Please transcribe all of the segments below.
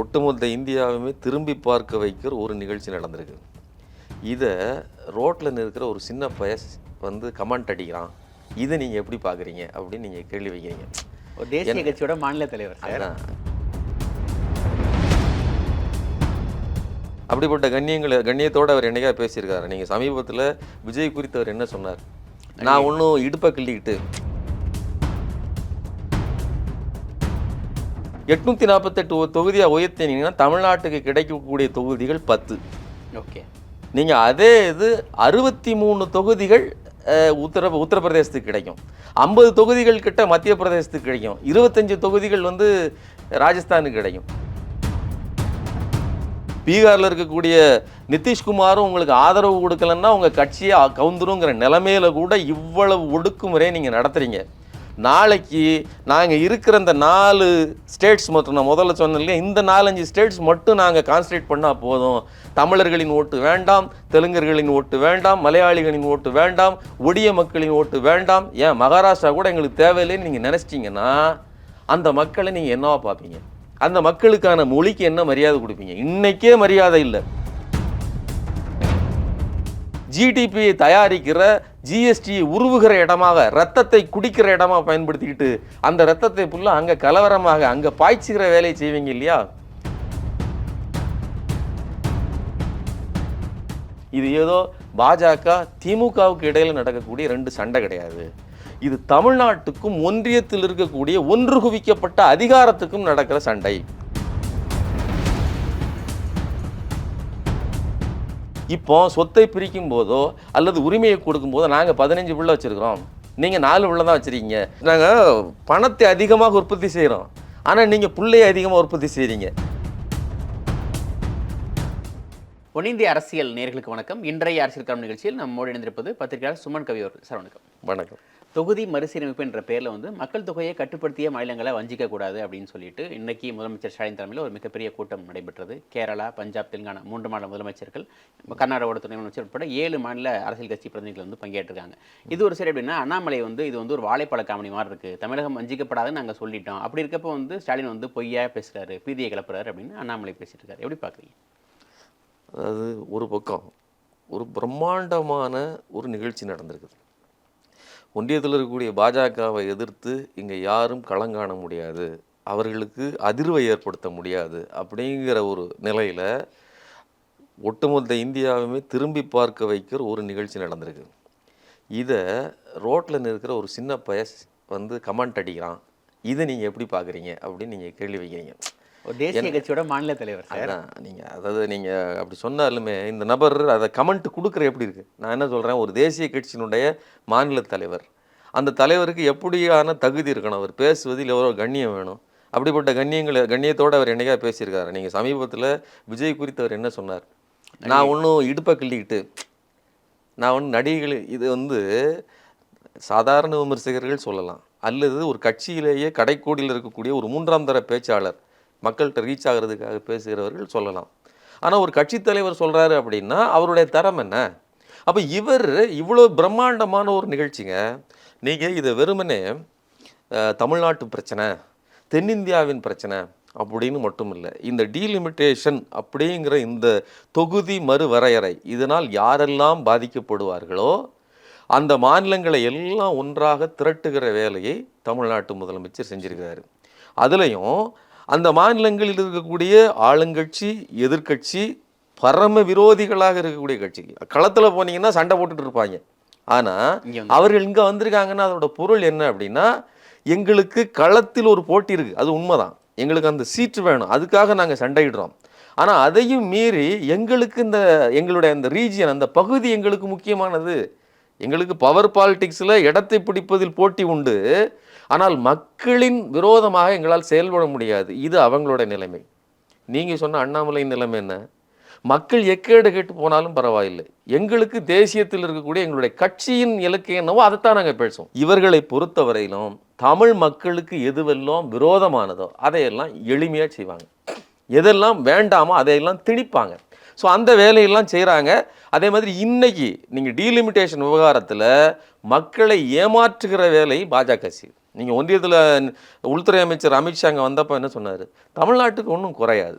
ஒட்டுமொத்த இந்தியாவுமே திரும்பி பார்க்க வைக்கிற ஒரு நிகழ்ச்சி நடந்திருக்கு. இதை ரோட்டில் இருக்கிற ஒரு சின்ன பயஸ் வந்து கமெண்ட் அடிக்கிறான். இதை நீங்கள் எப்படி பார்க்குறீங்க? அப்படின்னு நீங்கள் கேள்வி வைக்கிறீங்க. ஒரு தேசிய கட்சியோட மாநில தலைவர் அதான். அப்படிப்பட்ட கண்ணியங்களை கண்ணியத்தோடு அவர் என்னைக்கா பேசியிருக்காரு? நீங்கள் சமீபத்தில் விஜய் குறித்து அவர் என்ன சொன்னார்? நான் ஒன்றும் இடுப்பை கிள்ளிக்கிட்டு எட்நூத்தி நாற்பத்தெட்டு தொகுதியாக உயர்த்தினீங்கன்னா தமிழ்நாட்டுக்கு கிடைக்கக்கூடிய தொகுதிகள் பத்து. ஓகே. நீங்கள் அதே இது அறுபத்தி மூணு தொகுதிகள் உத்தர உத்தரப்பிரதேசத்துக்கு கிடைக்கும். ஐம்பது தொகுதிகள் கிட்ட மத்திய பிரதேசத்துக்கு கிடைக்கும். இருபத்தஞ்சு தொகுதிகள் வந்து ராஜஸ்தானுக்கு கிடைக்கும். பீகாரில் இருக்கக்கூடிய நிதிஷ்குமாரும் உங்களுக்கு ஆதரவு கொடுக்கலன்னா உங்கள் கட்சியை கவுந்துருங்கிற நிலைமையில கூட இவ்வளவு ஒடுக்குமுறையை நீங்கள் நடத்துறீங்க. நாளைக்கு நாங்கள் இருக்கிற இந்த நாலு ஸ்டேட்ஸ் மட்டும் நான் முதல்ல சொன்னேன் இல்லையா? இந்த நாலஞ்சு ஸ்டேட்ஸ் மட்டும் நாங்கள் கான்சன்ட்ரேட் பண்ணால் போதும். தமிழர்களின் ஓட்டு வேண்டாம் தெலுங்கர்களின் ஓட்டு வேண்டாம் மலையாளிகளின் ஓட்டு வேண்டாம் ஒடிய மக்களின் ஓட்டு வேண்டாம். ஏன்? மகாராஷ்டிரா கூட எங்களுக்கு தேவையில்லைன்னு நீங்கள் நினச்சிட்டிங்கன்னா அந்த மக்களை நீங்கள் என்னவா பார்ப்பீங்க? அந்த மக்களுக்கான மொழிக்கு என்ன மரியாதை கொடுப்பீங்க? இன்றைக்கே மரியாதை இல்லை. ஜிடிபியை தயாரிக்கிற ஜிஎஸ்டியை உருவுகிற இடமாக ரத்தத்தை குடிக்கிற இடமாக பயன்படுத்திக்கிட்டு அந்த ரத்தத்தை ஃபுல்லாக அங்கே கலவரமாக அங்கே பாய்ச்சிக்கிற வேலையை செய்வீங்க இல்லையா? இது ஏதோ பாஜக திமுகவுக்கு இடையில் நடக்கக்கூடிய ரெண்டு சண்டை கிடையாது. இது தமிழ்நாட்டுக்கும் ஒன்றியத்தில் இருக்கக்கூடிய ஒன்று குவிக்கப்பட்ட அதிகாரத்துக்கும் நடக்கிற சண்டை. இப்போ சொத்தை பிரிக்கும் போதோ அல்லது உரிமையை கொடுக்கும் போதோ நாங்கள் பதினஞ்சு பிள்ளை வச்சுருக்கிறோம். நீங்கள் நாலு பிள்ளை தான் வச்சுருக்கீங்க. நாங்கள் பணத்தை அதிகமாக உற்பத்தி செய்கிறோம் ஆனால் நீங்கள் பிள்ளையை அதிகமாக உற்பத்தி செய்கிறீங்க ஒன்னிந்திய அரசியல் நேர்களுக்கு வணக்கம். இன்றைய அரசியல் களம் நிகழ்ச்சியில் நம்மோடு இணைந்திருப்பது பத்திரிகையாளர் சுமன் கவி அவர்கள். சார் வணக்கம். வணக்கம். தொகுதி மறுசீரமைப்பு என்ற பேரில் வந்து மக்கள் தொகையை கட்டுப்படுத்திய மாநிலங்களை வஞ்சிக்கக்கூடாது அப்படின்னு சொல்லிட்டு இன்றைக்கி முதலமைச்சர் ஸ்டாலின் தலைமையில் ஒரு மிகப்பெரிய கூட்டம் நடைபெற்றது. கேரளா பஞ்சாப் தெலுங்கானா மூன்று மாநில முதலமைச்சர்கள் கர்நாடகோட துணை முதலமைச்சர் உட்பட ஏழு மாநில அரசியல் கட்சி பிரதிநிதிகள் வந்து பங்கேற்றிருக்காங்க. இது ஒரு சரி அப்படின்னா அண்ணாமலை வந்து இது வந்து ஒரு வாழைப்பழ காமெடி மாதிரி இருக்குது தமிழகம் வஞ்சிக்கப்படாதுன்னு நாங்கள் சொல்லிட்டோம். அப்படி இருக்கப்போ வந்து ஸ்டாலின் வந்து பொய்யா பேசுகிறாரு பீதியை கிளப்புறாரு அப்படின்னு அண்ணாமலை பேசிட்டு இருக்காரு எப்படி பார்க்குறீங்க? அதாவது ஒரு பக்கம் ஒரு பிரம்மாண்டமான ஒரு நிகழ்ச்சி நடந்திருக்குது. ஒன்றியத்தில் இருக்கக்கூடிய பாஜகவை எதிர்த்து இங்கே யாரும் களங்காண முடியாது. அவர்களுக்கு அதிர்வை ஏற்படுத்த முடியாது அப்படிங்கிற ஒரு நிலையில் ஒட்டுமொத்த இந்தியாவுமே திரும்பி பார்க்க வைக்கிற ஒரு நிகழ்ச்சி நடந்திருக்கு. இதை ரோட்டில் நிற்கிற ஒரு சின்ன பயஸ் வந்து கமெண்ட் அடிக்கிறான். இதை நீங்கள் எப்படி பார்க்குறீங்க அப்படின்னு நீங்கள் கேள்வி வைக்கிறீங்க. தேசிய கட்சியோட மாநில தலைவர் அதான் நீங்கள் அதாவது நீங்கள் அப்படி சொன்னாலுமே இந்த நபர் அதை கமெண்ட் கொடுக்குற எப்படி இருக்கு? நான் என்ன சொல்கிறேன் ஒரு தேசிய கட்சியினுடைய மாநில தலைவர் அந்த தலைவருக்கு எப்படியான தகுதி இருக்கணும்? அவர் பேசுவதில் எவ்வளோ கண்ணியம் வேணும்? அப்படிப்பட்ட கண்ணியங்களை கண்ணியத்தோடு அவர் என்னைக்கா பேசியிருக்காரு? நீங்கள் சமீபத்தில் விஜய் குறித்து அவர் என்ன சொன்னார்? நான் ஒன்றும் இடுப்பை கிள்ளிக்கிட்டு நான் ஒன்று நடிகைகள் இது வந்து சாதாரண விமர்சகர்கள் சொல்லலாம். அல்லது ஒரு கட்சியிலேயே கடைக்கோடியில் இருக்கக்கூடிய ஒரு மூன்றாம் தர பேச்சாளர் மக்கள்கிட்ட ரீச் ஆகிறதுக்காக பேசுகிறவர்கள் சொல்லலாம். ஆனால் ஒரு கட்சித் தலைவர் சொல்கிறாரு அப்படின்னா அவருடைய தரம் என்ன? அப்போ இவர் இவ்வளோ பிரம்மாண்டமான ஒரு நிகழ்ச்சிங்க. நீங்கள் இதை வெறுமனே தமிழ்நாட்டு பிரச்சனை தென்னிந்தியாவின் பிரச்சனை அப்படின்னு மட்டும் இல்லை இந்த டீலிமிட்டேஷன் அப்படிங்கிற இந்த தொகுதி மறுவரையறை இதனால் யாரெல்லாம் பாதிக்கப்படுவார்களோ அந்த மாநிலங்களை எல்லாம் ஒன்றாக திரட்டுகிற வேலையை தமிழ்நாட்டு முதலமைச்சர் செஞ்சிருக்கிறாரு. அதுலேயும் அந்த மாநிலங்களில் இருக்கக்கூடிய ஆளுங்கட்சி எதிர்க்கட்சி பரம விரோதிகளாக இருக்கக்கூடிய கட்சிக்கு. களத்தில் போனீங்கன்னா சண்டை போட்டுட்டு இருப்பாங்க. ஆனால் அவர்கள் இங்கே வந்திருக்காங்கன்னா அதோட பொருள் என்ன அப்படின்னா எங்களுக்கு களத்தில் ஒரு போட்டி இருக்குது அது உண்மைதான். எங்களுக்கு அந்த சீட்டு வேணும். அதுக்காக நாங்கள் சண்டையிடுறோம். ஆனால் அதையும் மீறி எங்களுக்கு இந்த எங்களுடைய அந்த ரீஜியன் அந்த பகுதி எங்களுக்கு முக்கியமானது. எங்களுக்கு பவர் பாலிடிக்ஸில் இடத்தை பிடிப்பதில் போட்டி உண்டு. ஆனால் மக்களின் விரோதமாக எங்களால் செயல்பட முடியாது. இது அவங்களோட நிலைமை. நீங்கள் சொன்ன அண்ணாமலையின் நிலைமை என்ன? மக்கள் எக்கேடு கேட்டு போனாலும் பரவாயில்லை. எங்களுக்கு தேசியத்தில் இருக்கக்கூடிய எங்களுடைய கட்சியின் இலக்கு என்னவோ அதைத்தான் நாங்கள் பேசுவோம். இவர்களை பொறுத்தவரையிலும் தமிழ் மக்களுக்கு எதுவெல்லாம் விரோதமானதோ அதையெல்லாம் எளிமையாக செய்வாங்க. எதெல்லாம் வேண்டாமோ அதையெல்லாம் திணிப்பாங்க. ஸோ அந்த வேலையெல்லாம் செய்கிறாங்க அதே மாதிரி இன்றைக்கி நீங்கள் டீலிமிட்டேஷன் விவகாரத்தில் மக்களை ஏமாற்றுகிற வேலை பாஜக செய்யுது. நீங்கள் ஒன்றியத்தில் உள்துறை அமைச்சர் அமித்ஷா அங்கே வந்தப்போ என்ன சொன்னார்? தமிழ்நாட்டுக்கு ஒன்றும் குறையாது.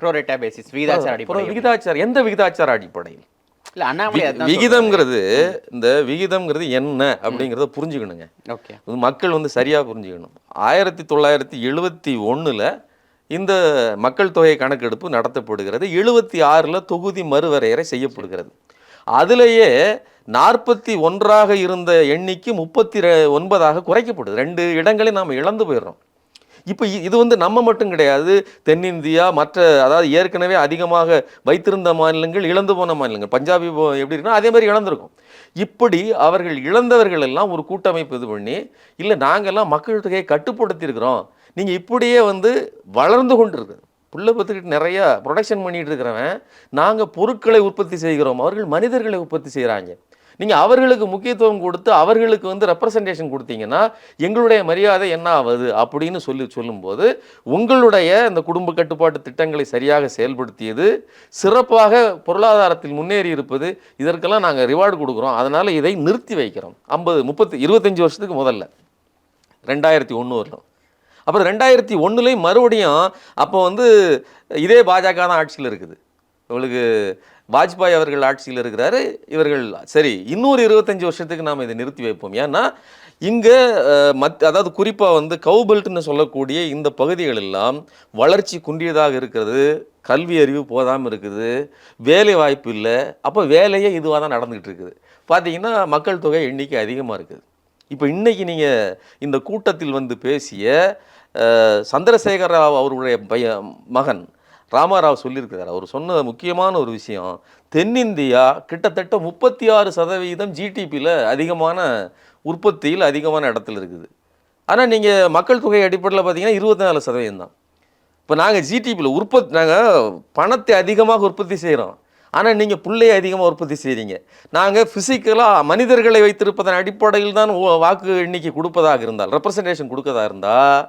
ப்ரோரேட்டா பேசிஸ் விகிதாச்சார அடிப்படை விகிதாச்சார எந்த விகிதாச்சார அடிப்படையில்? விகிதம்ங்கிறது இந்த விகிதம்ங்கிறது என்ன அப்படிங்கிறத புரிஞ்சுக்கணுங்க. ஓகே. மக்கள் வந்து சரியாக புரிஞ்சுக்கணும். ஆயிரத்தி தொள்ளாயிரத்தி எழுபத்தி ஒண்ணுல இந்த மக்கள் தொகை கணக்கெடுப்பு நடத்தப்படுகிறது. எழுபத்தி ஆறில் தொகுதி மறுவரையறை செய்யப்படுகிறது. அதிலேயே நாற்பத்தி ஒன்றாக இருந்த எண்ணிக்கை முப்பத்தி ரெ- ஒன்பதாக குறைக்கப்படுது. ரெண்டு இடங்களை நாம் இழந்து போயிடுறோம். இப்போ இ- இது வந்து நம்ம மட்டும் கிடையாது. தென்னிந்தியா மற்ற அதாவது ஏற்கனவே அதிகமாக வைத்திருந்த மாநிலங்கள் இழந்து போன மாநிலங்கள். பஞ்சாபி எப்படி இருக்குன்னா அதே மாதிரி இழந்திருக்கும். இப்படி அவர்கள் இழந்தவர்கள் எல்லாம் ஒரு கூட்டமைப்பு இது பண்ணி இல்லை நாங்கெல்லாம் மக்கள் தொகையை கட்டுப்படுத்தியிருக்கிறோம். நீங்கள் இப்படியே வந்து வளர்ந்து கொண்டு இருக்குது புள்ள பத்துக்கிட்டு நிறையா ப்ரொடக்ஷன் பண்ணிகிட்டு இருக்கிறவன் நாங்கள் பொருட்களை உற்பத்தி செய்கிறோம் அவர்கள் மனிதர்களை உற்பத்தி செய்கிறாங்க நீங்கள் அவர்களுக்கு முக்கியத்துவம் கொடுத்து அவர்களுக்கு வந்து ரெப்ரசன்டேஷன் கொடுத்தீங்கன்னா எங்களுடைய மரியாதை என்ன ஆகுது அப்படின்னு சொல்லி சொல்லும்போது உங்களுடைய இந்த குடும்ப கட்டுப்பாட்டு திட்டங்களை சரியாக செயல்படுத்தியது சிறப்பாக பொருளாதாரத்தில் முன்னேறி இருப்பது இதற்கெல்லாம் நாங்கள் ரிவார்டு கொடுக்குறோம். அதனால் இதை நிறுத்தி வைக்கிறோம். ஐம்பது முப்பத்தி இருபத்தஞ்சி வருஷத்துக்கு முதல்ல. ரெண்டாயிரத்தி ஒன்று வரலாம் அப்புறம் ரெண்டாயிரத்தி ஒன்றுலேயும் மறுபடியும் அப்போ வந்து இதே பாஜக தான் ஆட்சியில் இருக்குது. உங்களுக்கு வாஜ்பாய் அவர்கள் ஆட்சியில் இருக்கிறாரு இவர்கள் சரி இன்னொரு இருபத்தஞ்சி வருஷத்துக்கு நாம் இதை நிறுத்தி வைப்போம். ஏன்னா இங்கே மத் அதாவது குறிப்பாக வந்து கவுபெல்ட்னு சொல்லக்கூடிய இந்த பகுதிகள் எல்லாம் வளர்ச்சி குன்றியதாக இருக்கிறது கல்வி அறிவு போதாமல் இருக்குது வேலை வாய்ப்பு இல்லை அப்போ வேலையே இதுவாக தான் நடந்துகிட்டு இருக்குது. பார்த்தீங்கன்னா மக்கள் தொகை எண்ணிக்கை அதிகமாக இருக்குது. இப்போ இன்றைக்கி நீங்கள் இந்த கூட்டத்தில் வந்து பேசிய சந்திரசேகர ராவ் அவருடைய பைய மகன் ராமாராவ் சொல்லியிருக்கிறார். அவர் சொன்ன முக்கியமான ஒரு விஷயம். தென்னிந்தியா கிட்டத்தட்ட முப்பத்தி ஆறு சதவீதம் ஜிடிபியில் அதிகமான உற்பத்தியில் அதிகமான இடத்துல இருக்குது. ஆனால் நீங்கள் மக்கள் தொகை அடிப்படையில் பார்த்தீங்கன்னா இருபத்தி நாலு சதவீதம் தான். இப்போ நாங்கள் ஜிடிபியில் உற்பத்தி நாங்கள் பணத்தை அதிகமாக உற்பத்தி செய்கிறோம் ஆனால் நீங்கள் பிள்ளையை அதிகமாக உற்பத்தி செய்கிறீங்க நாங்கள் ஃபிசிக்கலாக மனிதர்களை வைத்திருப்பதன் அடிப்படையில் தான் வாக்கு எண்ணிக்கை கொடுப்பதாக இருந்தால் ரெப்ரசன்டேஷன் கொடுக்கதாக இருந்தால்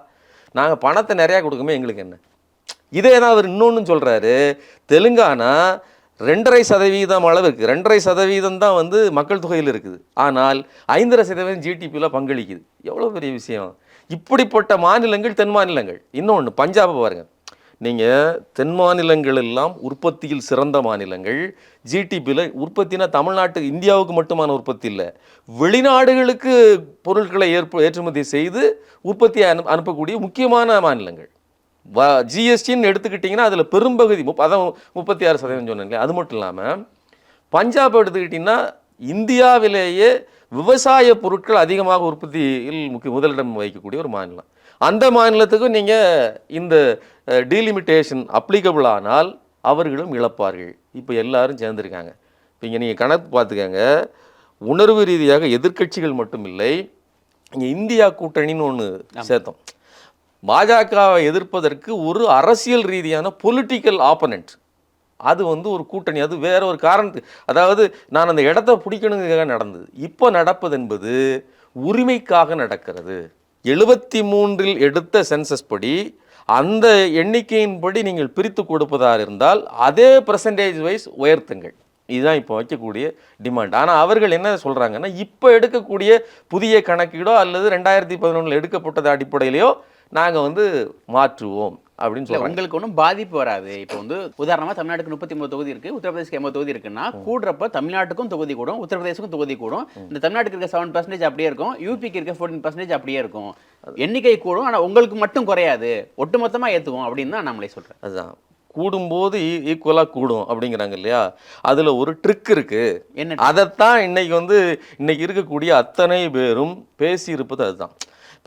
நாங்கள் பணத்தை நிறையா கொடுக்குமே எங்களுக்கு என்ன? இதே தான் அவர் இன்னொன்று சொல்கிறாரு தெலுங்கானா ரெண்டரை சதவீதம் அளவுக்கு ரெண்டரை சதவீதம் தான் வந்து மக்கள் தொகையில் இருக்குது. ஆனால் ஐந்தரை சதவீதம் ஜிடிபியில் பங்களிக்குது. எவ்வளோ பெரிய விஷயம். இப்படிப்பட்ட மாநிலங்கள் தென் மாநிலங்கள். இன்னொன்று பஞ்சாபை பாருங்கள் நீங்கள் தென் மாநிலங்கள் எல்லாம் உற்பத்தியில் சிறந்த மாநிலங்கள். ஜிடிபியில் உற்பத்தினா தமிழ்நாட்டு இந்தியாவுக்கு மட்டுமான உற்பத்தி இல்லை. வெளிநாடுகளுக்கு பொருட்களை ஏற்ப ஏற்றுமதி செய்து உற்பத்தியை அனு அனுப்பக்கூடிய முக்கியமான மாநிலங்கள். வ ஜிஎஸ்டின்னு எடுத்துக்கிட்டிங்கன்னா அதில் பெரும்பகுதி முப் அதான் முப்பத்தி ஆறு சதவீதம் சொன்னேன் அது மட்டும் இல்லாமல் பஞ்சாப் எடுத்துக்கிட்டிங்கன்னா இந்தியாவிலேயே விவசாய பொருட்கள் அதிகமாக உற்பத்தியில் முக்கிய முதலிடம் வகிக்கக்கூடிய ஒரு மாநிலம். அந்த மாநிலத்துக்கும் நீங்கள் இந்த டீலிமிட்டேஷன் அப்ளிகபிள் ஆனால் அவர்களும் இழப்பார்கள். இப்போ எல்லாரும் சேர்ந்துருக்காங்க. இப்போ இங்கே நீங்கள் கணக்கு பார்த்துக்கங்க. உணர்வு ரீதியாக எதிர்க்கட்சிகள் மட்டும் இல்லை இங்கே இந்தியா கூட்டணின்னு ஒன்று சேர்த்தோம். பாஜகவை எதிர்ப்பதற்கு ஒரு அரசியல் ரீதியான பொலிட்டிக்கல் ஆப்பனண்ட் அது வந்து ஒரு கூட்டணி அது வேற ஒரு காரணத்துக்கு அதாவது நான் அந்த இடத்த பிடிக்கணுங்கிறதுக்காக நடந்தது. இப்போ நடப்பது என்பது உரிமைக்காக நடக்கிறது. எழுபத்தி மூன்றில் எடுத்த சென்சஸ் படி அந்த எண்ணிக்கையின்படி நீங்கள் பிரித்து கொடுப்பதாக இருந்தால் அதே பர்சன்டேஜ் வைஸ் உயர்த்துங்கள். இதுதான் இப்போ வைக்கக்கூடிய டிமாண்ட் ஆனால் அவர்கள் என்ன சொல்கிறாங்கன்னா இப்போ எடுக்கக்கூடிய புதிய கணக்கீடோ அல்லது ரெண்டாயிரத்தி பதினொன்றில் எடுக்கப்பட்டது அடிப்படையிலையோ நாங்கள் வந்து மாற்றுவோம். அப்படின்னு சொல்கிறாங்க உங்களுக்கு ஒன்றும் பாதிப்பு வராது. இப்போ வந்து உதாரணமா தமிழ்நாட்டுக்கு முப்பத்தி ஒன்பது தொகுதி இருக்கு உத்தரப்பிரதேசுக்கு எண்பது தொகுதி இருக்குன்னா கூடுறப்ப தமிழ்நாட்டுக்கும் தொகுதி கூடும் உத்தரப்பிரதேசத்துக்கும் தொகுதி கூடும். இந்த தமிழ்நாட்டுக்கு இருக்க செவன் பர்சன்டேஜ் அப்படியே இருக்கும் யூபிக்கு இருக்க ஃபோர்டீன் பர்சன்டேஜ் அப்படியே இருக்கும். எண்ணிக்கை கூடும் ஆனா உங்களுக்கு மட்டும் குறையாது. ஒட்டுமொத்தமா ஏத்துவோம் அப்படின்னு தான் நம்மளே சொல்றேன் அதுதான் கூடும்போது ஈக்குவலாக கூடும் அப்படிங்கிறாங்க இல்லையா? அதில் ஒரு ட்ரிக் இருக்குது என்ன அதைத்தான் இன்னைக்கு வந்து இன்னைக்கு இருக்கக்கூடிய அத்தனை பேரும் பேசி இருப்பது அதுதான்.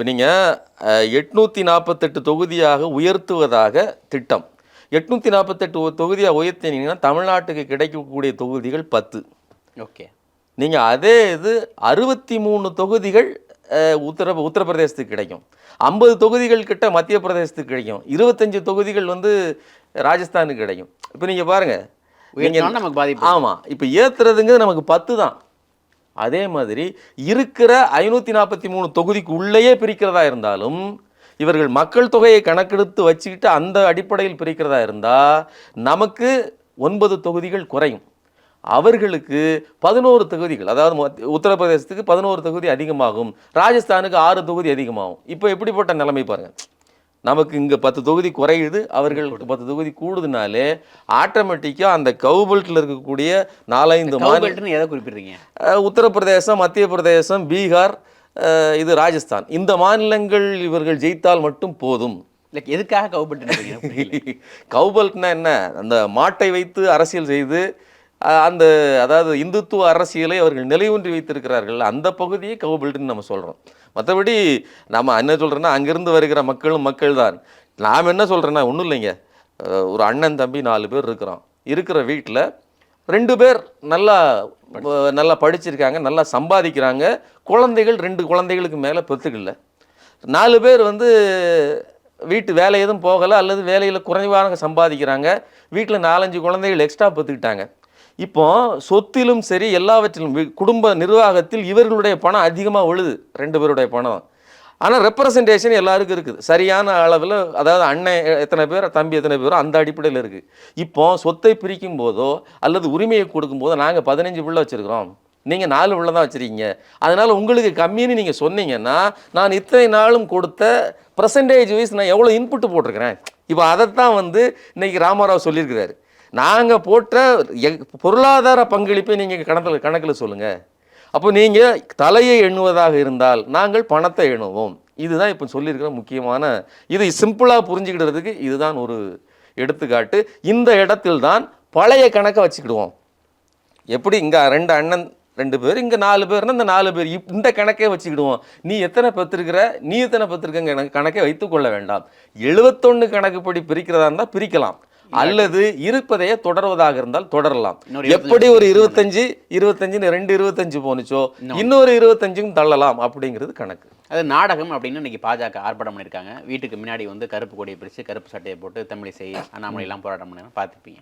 இப்போ நீங்கள் எட்நூற்றி நாற்பத்தெட்டு தொகுதியாக உயர்த்துவதாக திட்டம். எட்நூற்றி நாற்பத்தெட்டு தொகுதியாக உயர்த்தினீங்கன்னா தமிழ்நாட்டுக்கு கிடைக்கக்கூடிய தொகுதிகள் பத்து. ஓகே. நீங்கள் அதே இது அறுபத்தி மூணு தொகுதிகள் உத்தர உத்தரப்பிரதேசத்துக்கு கிடைக்கும். ஐம்பது தொகுதிகள் கிட்ட மத்திய பிரதேசத்துக்கு கிடைக்கும். இருபத்தஞ்சு தொகுதிகள் வந்து ராஜஸ்தானுக்கு கிடைக்கும். இப்போ நீங்கள் பாருங்கள் நமக்கு பாதிப்பு. ஆமாம் இப்போ ஏற்றுறதுங்கிறது நமக்கு பத்து தான். அதே மாதிரி இருக்கிற ஐநூற்றி நாற்பத்தி மூணு தொகுதிக்கு உள்ளேயே பிரிக்கிறதா இருந்தாலும் இவர்கள் மக்கள் தொகையை கணக்கெடுத்து வச்சுக்கிட்டு அந்த அடிப்படையில் பிரிக்கிறதா இருந்தால் நமக்கு ஒன்பது தொகுதிகள் குறையும். அவர்களுக்கு பதினோரு தொகுதிகள் அதாவது உத்தரப்பிரதேசத்துக்கு பதினோரு தொகுதி அதிகமாகும் ராஜஸ்தானுக்கு ஆறு தொகுதி அதிகமாகும். இப்போ எப்படிப்பட்ட நிலைமை பாருங்கள் நமக்கு இங்க பத்து தொகுதி குறையுது அவர்களுக்கு பத்து தொகுதி கூடுதுனாலே ஆட்டோமேட்டிக்கா அந்த கவுபெல்ட்ல இருக்கக்கூடிய நாலஞ்சு மாநில கவுபெல்ட்னு எதை குறிப்பிடுறீங்க? உத்தரப்பிரதேசம் மத்திய பிரதேசம் பீகார் இது ராஜஸ்தான். இந்த மாநிலங்கள் இவர்கள் ஜெயித்தால் மட்டும் போதும். இல்லை எதுக்காக புரியல. கவுபல்ட்னா என்ன? அந்த மாட்டை வைத்து அரசியல் செய்து அந்த அதாவது இந்துத்துவ அரசியலை அவர்கள் நிலையூன்றி வைத்திருக்கிறார்கள். அந்த பகுதியை கவுபல்ட்னு நம்ம சொல்கிறோம் மற்றபடி நம்ம என்ன சொல்கிறேன்னா அங்கேருந்து வருகிற மக்களும் மக்கள் தான் நாம் என்ன சொல்கிறேன்னா ஒன்றும் இல்லைங்க. ஒரு அண்ணன் தம்பி நாலு பேர் இருக்கிறோம். இருக்கிற வீட்டில் ரெண்டு பேர் நல்லா நல்லா படிச்சிருக்காங்க நல்லா சம்பாதிக்கிறாங்க. குழந்தைகள் ரெண்டு குழந்தைகளுக்கு மேலே பெற்றுக்கல நாலு பேர் வந்து வீட்டு வேலை எதுவும் போகலை அல்லது வேலையில் குறைவாக சம்பாதிக்கிறாங்க. வீட்டில் நாலஞ்சு குழந்தைகள் எக்ஸ்ட்ரா பெற்றுக்கிட்டாங்க இப்போ சொத்திலும் சரி எல்லாவற்றிலும் வி- குடும்ப நிர்வாகத்தில் இவர்களுடைய பணம் அதிகமாக விழுது. ரெண்டு பேருடைய பணம் ஆனால் ரெப்ரசன்டேஷன் எல்லாருக்கும் இருக்குது. சரியான அளவில் அதாவது அண்ணன் எத்தனை பேர் தம்பி எத்தனை பேரோ அந்த அடிப்படையில் இருக்குது இப்போ சொத்தை பிரிக்கும் போதோ அல்லது உரிமையை கொடுக்கும் போதோ நாங்கள் பதினஞ்சு பிள்ளை வச்சுருக்கிறோம். நீங்கள் நாலு பிள்ளை தான் வச்சுருக்கீங்க. அதனால் உங்களுக்கு கம்மின்னு நீங்கள் சொன்னீங்கன்னா நான் இத்தனை நாளும் கொடுத்த பர்சன்டேஜ் வைஸ் நான் எவ்வளோ இன்புட்டு போட்டிருக்கிறேன்? இப்போ அதைத்தான் வந்து இன்றைக்கி ராமராவ் சொல்லியிருக்கிறாரு. நாங்கள் போட்ட எ- பொருளாதார பங்களிப்பை நீங்கள் கணக்கில் கணக்கில் சொல்லுங்கள் அப்போ நீங்கள் தலையை எண்ணுவதாக இருந்தால் நாங்கள் பணத்தை எண்ணுவோம். இதுதான் இப்போ சொல்லியிருக்கிற முக்கியமான இது சிம்பிளாக புரிஞ்சுக்கிடுறதுக்கு இதுதான் ஒரு எடுத்துக்காட்டு. இந்த இடத்தில் தான் பழைய கணக்கை வச்சுக்கிடுவோம். எப்படி இங்கே ரெண்டு அண்ணன் ரெண்டு பேர் இங்கே நாலு பேர்னா இந்த நாலு பேர் இப் இந்த கணக்கே வச்சுக்கிடுவோம். நீ எத்தனை பெற்றிருக்கிற? நீ எத்தனை பெற்றிருக்கங்க எனக்கு கணக்கை வைத்துக்கொள்ள வேண்டாம். எழுபத்தொன்று கணக்குப்படி பிரிக்கிறதா இருந்தால் பிரிக்கலாம். அல்லது இருப்பதையே தொடர்வதாக இருந்தால் தொடரலாம். எப்படி ஒரு இருபத்தஞ்சு இருபத்தஞ்சுன்னு ரெண்டு இருபத்தஞ்சு போனுச்சோ இன்னொரு இருபத்தஞ்சும் தள்ளலாம் அப்படிங்கிறது கணக்கு. அது நாடகம் அப்படின்னு இன்னைக்கு பாஜக ஆர்ப்பாட்டம் பண்ணியிருக்காங்க. வீட்டுக்கு முன்னாடி வந்து கருப்பு கொடியை பிரித்து கருப்பு சட்டையை போட்டு தமிழிசை அண்ணாமலை எல்லாம் போராட்டம் பண்ணி பார்த்துருப்பீங்க.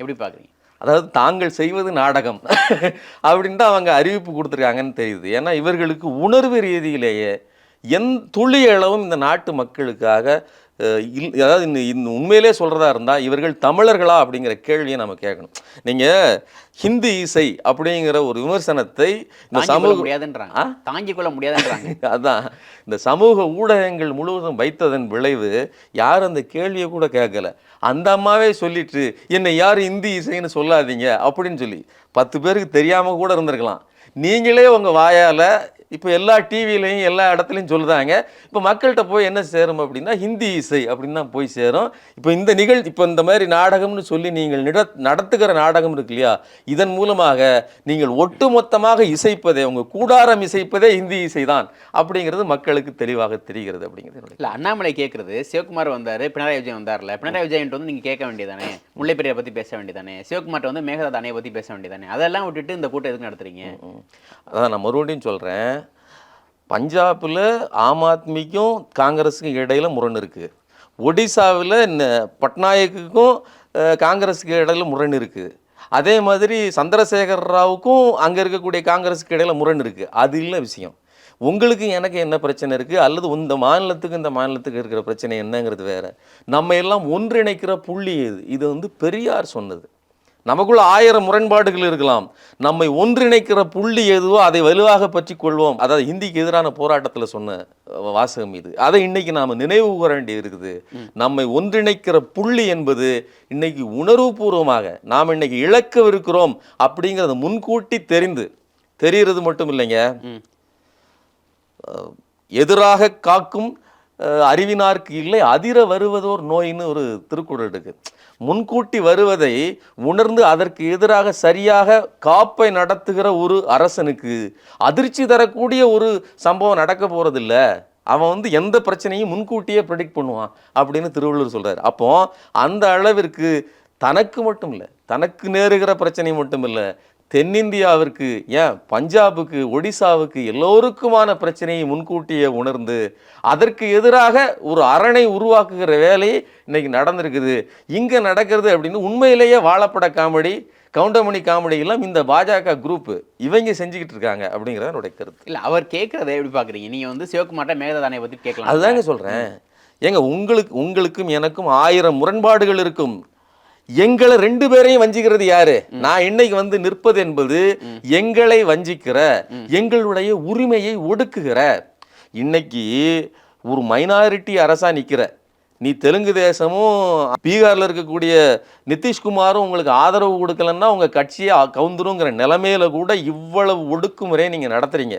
எப்படி பார்க்குறீங்க? அதாவது தாங்கள் செய்வது நாடகம் அப்படின்ட்டு அவங்க அறிவிப்பு கொடுத்துருக்காங்கன்னு தெரியுது. ஏன்னா இவர்களுக்கு உணர்வு ரீதியிலேயே எந் துளி அளவும் இந்த நாட்டு மக்களுக்காக இல் அதாவது இந்த உண்மையிலே சொல்கிறதா இருந்தால் இவர்கள் தமிழர்களா அப்படிங்கிற கேள்வியை நம்ம கேட்கணும். நீங்கள் ஹிந்தி இசை அப்படிங்கிற ஒரு விமர்சனத்தை இந்த சமூக முடியாதுன்றாங்க? தாங்கிக் கொள்ள முடியாதுன்றாங்க. அதான். இந்த சமூக ஊடகங்கள் முழுவதும் வைத்ததன் விளைவு யாரும் அந்த கேள்வியை கூட கேட்கல. அந்த அம்மாவே சொல்லிட்டு என்னை யார் இந்தி இசைன்னு சொல்லாதீங்க அப்படின்னு சொல்லி பத்து பேருக்கு தெரியாம கூட இருந்திருக்கலாம். நீங்களே உங்க வாயால இப்போ எல்லா டிவிலையும் எல்லா இடத்துலையும் சொல்லுதாங்க. இப்போ மக்கள்கிட்ட போய் என்ன சேரும் அப்படின்னா ஹிந்தி இசை அப்படின்னு தான் போய் சேரும். இப்போ இந்த நிகழ் இப்போ இந்த மாதிரி நாடகம்னு சொல்லி நீங்கள் நிட நடத்துகிற நாடகம் இருக்கு இல்லையா? இதன் மூலமாக நீங்கள் ஒட்டுமொத்தமாக இசைப்பதே உங்க கூடாரம் இசைப்பதே ஹிந்தி இசை தான் அப்படிங்கிறது மக்களுக்கு தெளிவாக தெரிகிறது அப்படிங்கிறது இல்ல அண்ணாமலை கேட்கறது சிவகுமார் வந்தாரு பினராயி விஜயன் வந்தார்ல. பினராயி விஜயன் வந்து நீங்க கேட்க வேண்டியதானே? முல்லை பெரியாரை பத்தி பேச வேண்டியதானே? சிவகுமார்ட்ட வந்து மேகதாது அணையை பத்தி பேச வேண்டியதானே? அதெல்லாம் விட்டுட்டு இந்த கூட்டம் எதுக்கு நடத்துறீங்க. அதான் நான் மறுபடியும் சொல்கிறேன் பஞ்சாபில் ஆம் ஆத்மிக்கும் காங்கிரஸுக்கும் இடையில் முரண் இருக்குது ஒடிசாவில் பட்நாயக்குக்கும் காங்கிரஸுக்கு இடையில் முரண் இருக்குது அதே மாதிரி சந்திரசேகர் ராவுக்கும் அங்கே இருக்கக்கூடிய காங்கிரஸுக்கு இடையில் முரண் இருக்குது அது இல்லை விஷயம். உங்களுக்கு எனக்கு என்ன பிரச்சனை இருக்குது அல்லது இந்த மாநிலத்துக்கு இந்த மாநிலத்துக்கு இருக்கிற பிரச்சனை என்னங்கிறது வேறு. நம்ம எல்லாம் ஒன்றிணைக்கிற புள்ளி இது. இது வந்து பெரியார் சொன்னது. நமக்குள்ள ஆயிரம் முரண்பாடுகள் இருக்கலாம். நம்மை ஒன்றிணைக்கிற புள்ளி எதுவோ அதை வலுவாக பற்றி கொள்வோம். அதாவது ஹிந்திக்கு எதிரான போராட்டத்தில் சொன்ன வாசகம் இது. அதை இன்னைக்கு நாம நினைவு கூற வேண்டி இருக்குது நம்மை ஒன்றிணைக்கிற புள்ளி என்பது இன்னைக்கு உணர்வுபூர்வமாக நாம் இன்னைக்கு இழக்கவிருக்கிறோம் அப்படிங்கிறத முன்கூட்டி தெரிந்து தெரிகிறது மட்டும் இல்லைங்க. எதிராக காக்கும் அறிவினார்க்கு இல்லை அதிர வருவதோர் நோயின்னு ஒரு திருக்குறள் இருக்கு. முன்கூட்டி வருவதை உணர்ந்து அதற்கு எதிராக சரியாக காப்பை நடத்துகிற ஒரு அரசனுக்கு அதிர்ச்சி தரக்கூடிய ஒரு சம்பவம் நடக்க போகிறதில்ல அவன் வந்து எந்த பிரச்சனையும் முன்கூட்டியே ப்ரெடிக்ட் பண்ணுவான் அப்படின்னு திருவள்ளுவர் சொல்கிறார் அப்போ அந்த அளவிற்கு தனக்கு மட்டும் இல்லை தனக்கு நேருகிற பிரச்சனை மட்டும் இல்லை தென்னிந்தியாவிற்கு ஏன்? பஞ்சாபுக்கு ஒடிசாவுக்கு எல்லோருக்குமான பிரச்சனையை முன்கூட்டியே உணர்ந்து அதற்கு எதிராக ஒரு அரணை உருவாக்குகிற வேலையை இன்னைக்கு நடந்திருக்குது. இங்கே நடக்கிறது அப்படின்னு உண்மையிலேயே வாழப்பட காமெடி கவுண்டமணி காமெடி எல்லாம் இந்த பாஜக குரூப் இவங்க செஞ்சுக்கிட்டு இருக்காங்க அப்படிங்கிறத என்னுடைய கருத்து. இல்ல அவர் கேட்கறத எப்படி பாக்குறீங்க? நீங்க வந்து சிவகுமார்ட்ட மேகதாது அணையை பத்தி கேட்கலாம் அதுதாங்க சொல்றேன். ஏங்க உங்களுக்கு உங்களுக்கும் எனக்கும் ஆயிரம் முரண்பாடுகள் இருக்கும். எங்களை ரெண்டு பேரையும் வஞ்சிக்கிறது யாரு? நான் இன்னைக்கு வந்து நிற்பது என்பது எங்களை வஞ்சிக்கிற எங்களுடைய உரிமையை ஒடுக்குகிற. இன்னைக்கு ஒரு மைனாரிட்டி அரசா நிக்கிற. நீ தெலுங்கு தேசமும் பீகாரில் இருக்கக்கூடிய நிதிஷ்குமாரும் உங்களுக்கு ஆதரவு கொடுக்கலன்னா உங்கள் கட்சியை கவுந்துருங்கிற நிலைமையில கூட இவ்வளவு ஒடுக்குமுறையை நீங்கள் நடத்துறீங்க.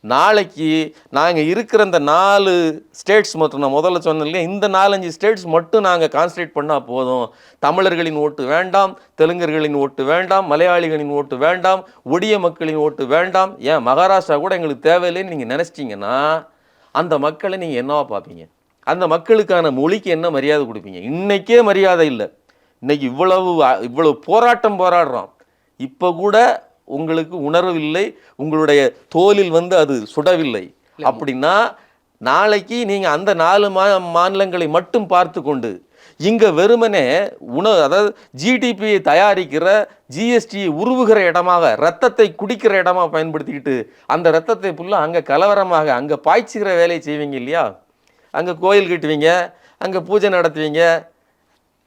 நாளைக்கு நாங்கள் இருக்கிற இந்த நாலு ஸ்டேட்ஸ் மட்டும் நான் முதல்ல சொன்னேன் இல்லையா? இந்த நாலஞ்சு ஸ்டேட்ஸ் மட்டும் நாங்கள் கான்சன்ட்ரேட் பண்ணால் போதும். தமிழர்களின் ஓட்டு வேண்டாம் தெலுங்கர்களின் ஓட்டு வேண்டாம் மலையாளிகளின் ஓட்டு வேண்டாம் ஒடிய மக்களின் ஓட்டு வேண்டாம். ஏன்? மகாராஷ்டிரா கூட எங்களுக்கு தேவையில்லைன்னு நீங்கள் நினச்சிட்டிங்கன்னா அந்த மக்களை நீங்கள் என்னவா பார்ப்பீங்க? அந்த மக்களுக்கான மொழிக்கு என்ன மரியாதை கொடுப்பீங்க? இன்றைக்கே மரியாதை இல்லை. இன்னைக்கு இவ்வளவு இவ்வளவு போராட்டம் போராடுறோம். இப்போ கூட உங்களுக்கு உணர்வில்லை உங்களுடைய தோலில் வந்து அது சுடவில்லை. அப்படின்னா நாளைக்கு நீங்கள் அந்த நாலு மா மாநிலங்களை மட்டும் பார்த்து கொண்டு இங்கே வெறுமனே உணவு அதாவது ஜிடிபியை தயாரிக்கிற ஜிஎஸ்டியை உருவுகிற இடமாக ரத்தத்தை குடிக்கிற இடமா பயன்படுத்திக்கிட்டு அந்த ரத்தத்தை ஃபுல்லாக அங்கே கலவரமாக அங்கே பாய்ச்சுகிற வேலையை செய்வீங்க இல்லையா? அங்கே கோயில் கட்டுவீங்க அங்கே பூஜை நடத்துவீங்க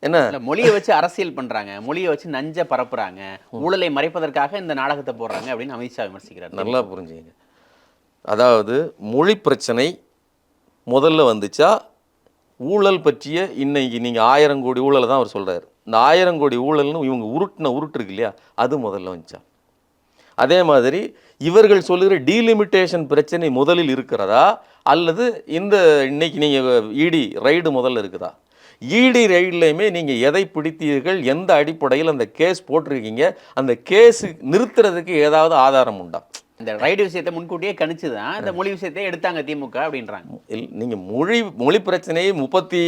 என்ன? மொழியை வச்சு அரசியல் பண்றாங்க. மொழியை வச்சு நஞ்ச பரப்புறாங்க. ஊழலை மறைப்பதற்காக இந்த நாடகத்தை போடுறாங்க அப்படின்னு அமித்ஷா விமர்சிக்கிறார். நல்லா புரிஞ்சுங்க அதாவது மொழி பிரச்சனை முதல்ல வந்துச்சா ஊழல் பற்றிய இன்னைக்கு நீங்கள் ஆயிரம் கோடி ஊழலை தான் அவர் சொல்றாரு. இந்த ஆயிரம் கோடி ஊழல்னு இவங்க உருட்டின உருட்டு இருக்கு இல்லையா? அது முதல்ல வந்துச்சா? அதே மாதிரி இவர்கள் சொல்லுகிற டீலிமிட்டேஷன் பிரச்சனை முதலில் இருக்கிறதா? அல்லது இந்த இன்னைக்கு நீங்கள் இடி ரைடு முதல்ல இருக்குதா? இடி ரைட்லையுமே நீங்கள் எதை பிடித்தீர்கள் எந்த அடிப்படையில் அந்த கேஸ் போட்டிருக்கீங்க அந்த கேஸு நிறுத்துறதுக்கு ஏதாவது ஆதாரம் உண்டா? இந்த ரைடு விஷயத்தை முன்கூட்டியே கணிச்சு தான் இந்த மொழி விஷயத்தை எடுத்தாங்க திமுக அப்படின்றாங்க. இல் நீங்க மொழி மொழி பிரச்சனை முப்பத்தி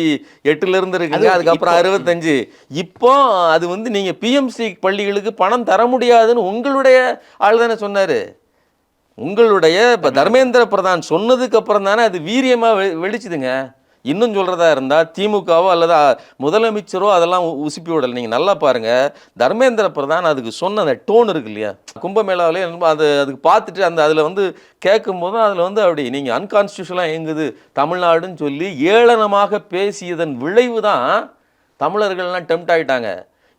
எட்டுல இருந்து இருக்குங்க அது அதுக்கப்புறம் அறுபத்தஞ்சு. இப்போ அது வந்து நீங்க பிஎம்சி பள்ளிகளுக்கு பணம் தர முடியாதுன்னு உங்களுடைய ஆள் தானே சொன்னாரு. உங்களுடைய இப்ப தர்மேந்திர பிரதான் சொன்னதுக்கு அப்புறம் தானே அது வீரியமா வெ- வெடிச்சுதுங்க. இன்னும் சொல்கிறதா இருந்தால் திமுகவோ அல்லது முதலமைச்சரோ அதெல்லாம் உ- உசுப்பி விடலை. நீங்கள் நல்லா பாருங்கள் தர்மேந்திர பிரதான் அதுக்கு சொன்ன அந்த டோன் இருக்கு இல்லையா? கும்பமேளாவிலே அது அதுக்கு பார்த்துட்டு அந்த அதில் வந்து கேட்கும் போதும் அதில் வந்து அப்படி நீங்கள் அன்கான்ஸ்டியூஷனாக இயங்குது. தமிழ்நாடுன்னு சொல்லி ஏளனமாக பேசியதன் விளைவு தான் தமிழர்கள்லாம் டெம்ட் ஆயிட்டாங்க.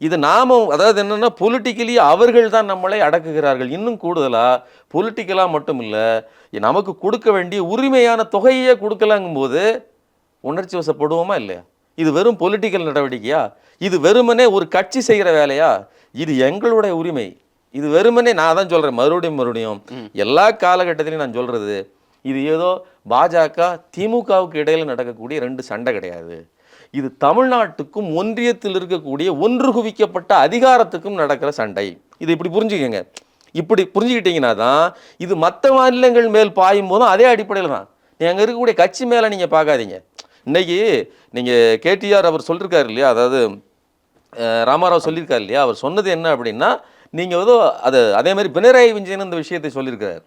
இது நாம அதாவது என்னென்னா பொலிட்டிக்கலி அவர்கள் தான் நம்மளை அடக்குகிறார்கள். இன்னும் கூடுதலாக பொலிட்டிக்கலாக மட்டும் இல்லை நமக்கு கொடுக்க வேண்டிய உரிமையான தொகையே கொடுக்கலாங்கும்போது உணர்ச்சி வசப்படுவோமா இல்லையா? இது வெறும் பொலிட்டிக்கல் நடவடிக்கையா? இது வெறுமனே ஒரு கட்சி செய்கிற வேலையா? இது எங்களுடைய உரிமை. இது வெறுமனே நான் தான் சொல்றேன். மறுபடியும் மறுபடியும். எல்லா காலகட்டத்திலையும் நான் சொல்றது இது ஏதோ பாஜக திமுகவுக்கு இடையில நடக்கக்கூடிய ரெண்டு சண்டை கிடையாது. இது தமிழ்நாட்டுக்கும் ஒன்றியத்தில் இருக்கக்கூடிய ஒன்று குவிக்கப்பட்ட அதிகாரத்துக்கும் நடக்கிற சண்டை. இது இப்படி புரிஞ்சுக்கங்க. இப்படி புரிஞ்சுக்கிட்டீங்கன்னா தான் இது மற்ற மாநிலங்கள் மேல் பாயும் போதும் அதே அடிப்படையில் தான். நீ அங்கே இருக்கக்கூடிய கட்சி மேலே நீங்கள் பார்க்காதீங்க. இன்னைக்கு நீங்கள் கேடிஆர் அவர் சொல்லியிருக்காரு இல்லையா? அதாவது ராமாராவ் சொல்லியிருக்காரு இல்லையா? அவர் சொன்னது என்ன அப்படின்னா நீங்கள் ஏதோ அது அதே மாதிரி பினராயி விஜயன் இந்த விஷயத்தை சொல்லியிருக்காரு.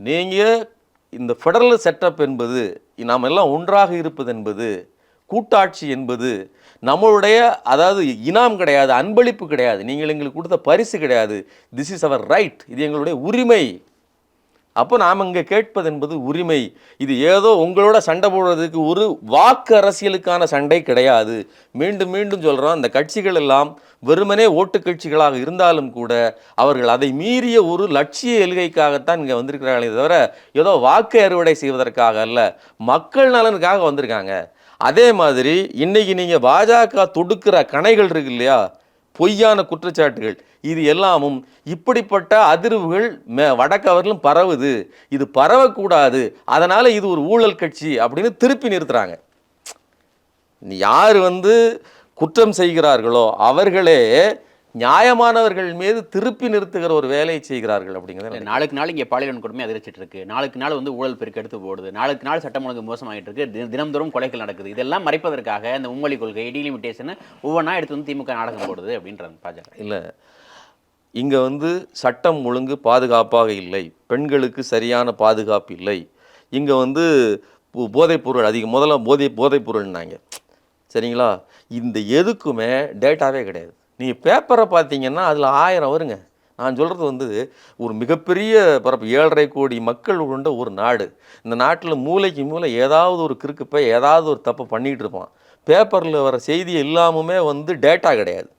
நீங்கள் இந்த ஃபெடரல் செட்டப் என்பது நாம் எல்லாம் ஒன்றாக இருப்பது என்பது கூட்டாட்சி என்பது நம்மளுடைய அதாவது இனாம் கிடையாது அன்பளிப்பு கிடையாது. நீங்கள் எங்களுக்கு கொடுத்த பரிசு கிடையாது. திஸ் இஸ் அவர் ரைட் இது எங்களுடைய உரிமை. அப்போ நாம் இங்கே கேட்பது என்பது உரிமை. இது ஏதோ உங்களோட சண்டை போடுறதுக்கு ஒரு வாக்கு அரசியலுக்கான சண்டை கிடையாது. மீண்டும் மீண்டும் சொல்கிறோம் அந்த கட்சிகள் எல்லாம் வெறுமனே ஓட்டு கட்சிகளாக இருந்தாலும் கூட அவர்கள் அதை மீறிய ஒரு லட்சிய எல்கைக்காகத்தான் இங்கே வந்திருக்கிறார்களே தவிர ஏதோ வாக்கு அறுவடை செய்வதற்காக அல்ல மக்கள் நலனுக்காக வந்திருக்காங்க. அதே மாதிரி இன்னைக்கு நீங்கள் பாஜக தொடுக்கிற கணைகள் இருக்கு இல்லையா? பொய்யான குற்றச்சாட்டுகள். இது எல்லாமும் இப்படிப்பட்ட அதிர்வுகள் மே வடக்கவர்களும் பரவுது. இது பரவக்கூடாது. அதனால் இது ஒரு ஊழல் கட்சி அப்படின்னு திருப்பி நிறுத்துகிறாங்க யார் வந்து குற்றம் செய்கிறார்களோ அவர்களே நியாயமானவர்கள் மீது திருப்பி நிறுத்துகிற ஒரு வேலையை செய்கிறார்கள் அப்படிங்கிறத நாளுக்கு நாள் இங்கே பாலியல் கொடுமை அதிகரிச்சிட்டு இருக்கு. நாளுக்கு நாள் வந்து ஊழல் பெருக்கெடுத்து போடுது. நாளுக்கு நாள் சட்டம் ஒழுங்கு மோசமாயிட்டு இருக்கு. தினம்தோறும் கொலைகள் நடக்குது. இதெல்லாம் மறைப்பதற்காக இந்த மும்மொழி கொள்கை டீலிமிட்டேஷன் ஒவ்வொன்றா எடுத்து வந்து திமுக நாடகம் போடுது அப்படின்றாங்க பாஜக. இல்லை இங்கே வந்து சட்டம் ஒழுங்கு பாதுகாப்பாக இல்லை. பெண்களுக்கு சரியான பாதுகாப்பு இல்லை. இங்கே வந்து போதைப்பொருள் அதிகம் முதல்ல போதை போதைப்பொருள்னாங்க சரிங்களா? இந்த எதுக்குமே டேட்டாவே கிடையாது. நீங்கள் பேப்பரை பார்த்தீங்கன்னா அதில் ஆயிரம் வருங்க. நான் சொல்கிறது வந்து ஒரு மிகப்பெரிய பரப்பு ஏழரை கோடி மக்கள் கொண்ட ஒரு நாடு. இந்த நாட்டில் மூளைக்கு மூளை ஏதாவது ஒரு கிறுக்குப்பை ஏதாவது ஒரு தப்பு பண்ணிகிட்டு இருப்பான். பேப்பரில் வர செய்தி இல்லாமுமே வந்து டேட்டா கிடையாது.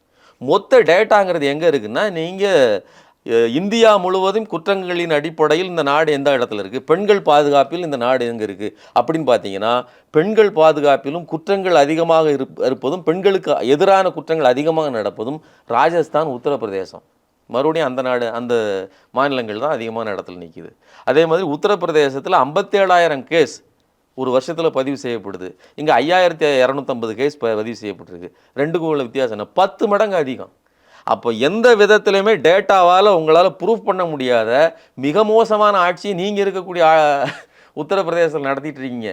மொத்த டேட்டாங்கிறது எங்கே இருக்குன்னா நீங்கள் இந்தியா முழுவதும் குற்றங்களின் அடிப்படையில் இந்த நாடு எந்த இடத்துல இருக்குது பெண்கள் பாதுகாப்பில் இந்த நாடு எங்கே இருக்குது அப்படின்னு பார்த்தீங்கன்னா பெண்கள் பாதுகாப்பிலும் குற்றங்கள் அதிகமாக இருப் இருப்பதும் பெண்களுக்கு எதிரான குற்றங்கள் அதிகமாக நடப்பதும் ராஜஸ்தான் உத்தரப்பிரதேசம். மறுபடியும் அந்த நாடு அந்த மாநிலங்கள் தான் அதிகமான இடத்துல நிற்கிது அதே மாதிரி உத்தரப்பிரதேசத்தில் ஐம்பத்தேழாயிரம் கேஸ் ஒரு வருஷத்தில் பதிவு செய்யப்படுது. இங்கே ஐயாயிரத்தி இரநூத்தம்பது கேஸ் ப- பதிவு செய்யப்பட்டிருக்கு. ரெண்டுக்கும் உள்ள வித்தியாசம் என்ன? பத்து மடங்கு அதிகம். அப்போ எந்த விதத்துலையுமே டேட்டாவால் உங்களால் ப்ரூஃப் பண்ண முடியாத மிக மோசமான ஆட்சியை நீங்கள் இருக்கக்கூடிய உத்தரப்பிரதேசத்தில் நடத்திட்டு இருக்கீங்க.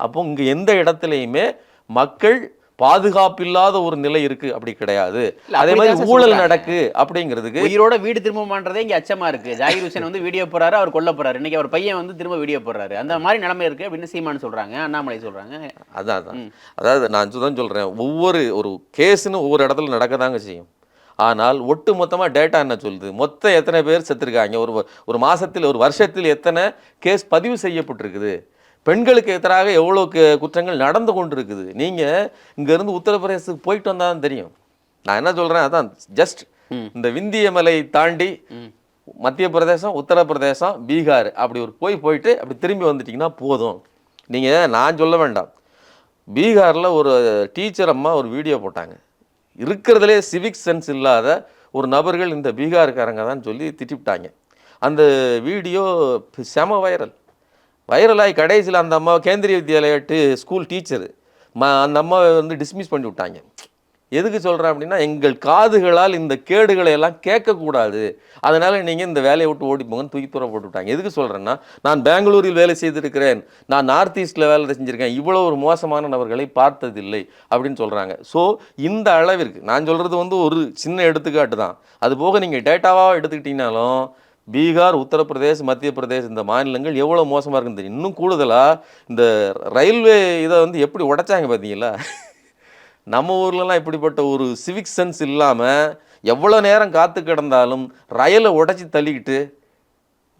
அப்போ இங்கே எந்த இடத்துலையுமே மக்கள் பாதுகாப்பில்லாத ஒரு நிலை இருக்கு. அப்படி கிடையாது. அதே மாதிரி ஊழல். நடக்கு அப்படிங்கிறதுக்கு உயிரோட வீடு திரும்பமான்றதே இங்க அச்சமா இருக்கு. ஜாகிர் ஹுசேன் வந்து வீடியோ போறாரு அவர் கொல்ல போறாரு. இன்னைக்கு அவர் பையன் வந்து திரும்ப வீடியோ போடுறாரு. அந்த மாதிரி நிலைமை இருக்கு அப்படின்னு சீமான் சொல்றாங்க அண்ணாமலை சொல்றாங்க. அதான் அதான். அதாவது நான் தான் சொல்கிறேன் ஒவ்வொரு ஒரு கேஸுன்னு ஒவ்வொரு இடத்துல நடக்க தாங்க செய்யும். ஆனால் ஒட்டு மொத்தமாக டேட்டா என்ன சொல்லுது? மொத்தம் எத்தனை பேர் செத்துருக்காங்க? ஒரு ஒரு மாசத்தில் ஒரு வருஷத்தில் எத்தனை கேஸ் பதிவு செய்யப்பட்டிருக்குது? பெண்களுக்கு எதிராக எவ்வளோ கு- குற்றங்கள் நடந்து கொண்டு இருக்குது நீங்கள் இங்கேருந்து உத்தரப்பிரதேசத்துக்கு போயிட்டு வந்தால் தான் தெரியும். நான் என்ன சொல்கிறேன் அதான் ஜஸ்ட். இந்த விந்திய மலை தாண்டி. மத்திய பிரதேசம் உத்தரப்பிரதேசம் பீகார் அப்படி ஒரு போய் போயிட்டு அப்படி திரும்பி வந்துட்டிங்கன்னா போதும். நீங்கள் நான் சொல்ல வேண்டாம். பீகாரில் ஒரு டீச்சர் அம்மா ஒரு வீடியோ போட்டாங்க. இருக்கிறதுலே சிவிக் சென்ஸ் இல்லாத ஒரு நபர்கள் இந்த பீகார்காரங்க தான் சொல்லி திட்டிவிட்டாங்க. அந்த வீடியோ செம வைரல் வைரலாகி கடைசியில் அந்த அம்மா கேந்திரிய வித்யாலயட்டு ஸ்கூல் டீச்சரு ம அந்த அம்மாவை வந்து டிஸ்மிஸ் பண்ணி விட்டாங்க எதுக்கு சொல்கிறேன் அப்படின்னா எங்கள் காதுகளால் இந்த கேடுகளை எல்லாம் கேட்கக்கூடாது. அதனால் நீங்கள் இந்த வேலையை விட்டு ஓடி போங்கன்னு தூக்கி தூர போட்டு விட்டாங்க எதுக்கு சொல்கிறேன்னா நான் பெங்களூரில் வேலை செய்திருக்கிறேன். நான் நார்த் ஈஸ்ட்டில் வேலை செஞ்சுருக்கேன். இவ்வளோ ஒரு மோசமான நபர்களை பார்த்ததில்லை அப்படின்னு சொல்கிறாங்க ஸோ இந்த அளவிற்கு நான் சொல்கிறது வந்து ஒரு சின்ன எடுத்துக்காட்டு தான். அது போக நீங்கள் டேட்டாவாக எடுத்துக்கிட்டீங்கனாலும் பீகார் உத்தரப்பிரதேஷ் மத்திய பிரதேஷ் இந்த மாநிலங்கள் எவ்வளோ மோசமாக இருக்குன்னு தெரியும். இன்னும் கூடுதலாக இந்த ரயில்வே இதை வந்து எப்படி உடைச்சாங்க பார்த்தீங்களா? நம்ம ஊர்லலாம் இப்படிப்பட்ட ஒரு சிவிக் சென்ஸ் இல்லாமல் எவ்வளோ நேரம் காத்து கிடந்தாலும் ரயிலை உடச்சி தள்ளிக்கிட்டு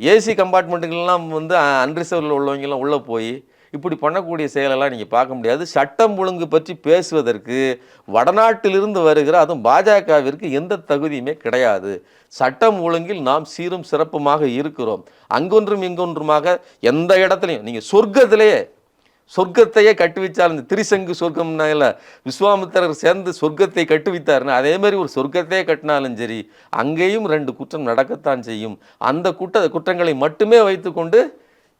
ஏசி கம்பார்ட்மெண்ட்டுகள்லாம் வந்து அன்ரிசர்வில் உள்ளவங்கெல்லாம் உள்ளே போய் இப்படி பண்ணக்கூடிய செயலெல்லாம் நீங்கள் பார்க்க முடியாது. சட்டம் ஒழுங்கு பற்றி பேசுவதற்கு வடநாட்டிலிருந்து வருகிற அதுவும் பாஜகவிற்கு எந்த தகுதியுமே கிடையாது. சட்டம் ஒழுங்கில் நாம் சீரும் சிறப்புமாக இருக்கிறோம். அங்கொன்றும் இங்கொன்றுமாக எந்த இடத்துலையும் நீங்கள் சொர்க்கத்திலேயே சொர்க்கத்தையே கட்டுவிச்சால் இந்த திரிசங்கு சொர்க்கம்னால விஸ்வாமித்திரர் சேர்ந்து சொர்க்கத்தை கட்டுவித்தாருன்னு அதே மாதிரி ஒரு சொர்க்கத்தையே கட்டினாலும் சரி அங்கேயும் ரெண்டு குற்றம் நடக்கத்தான் செய்யும். அந்த குற்ற குற்றங்களை மட்டுமே வைத்துக்கொண்டு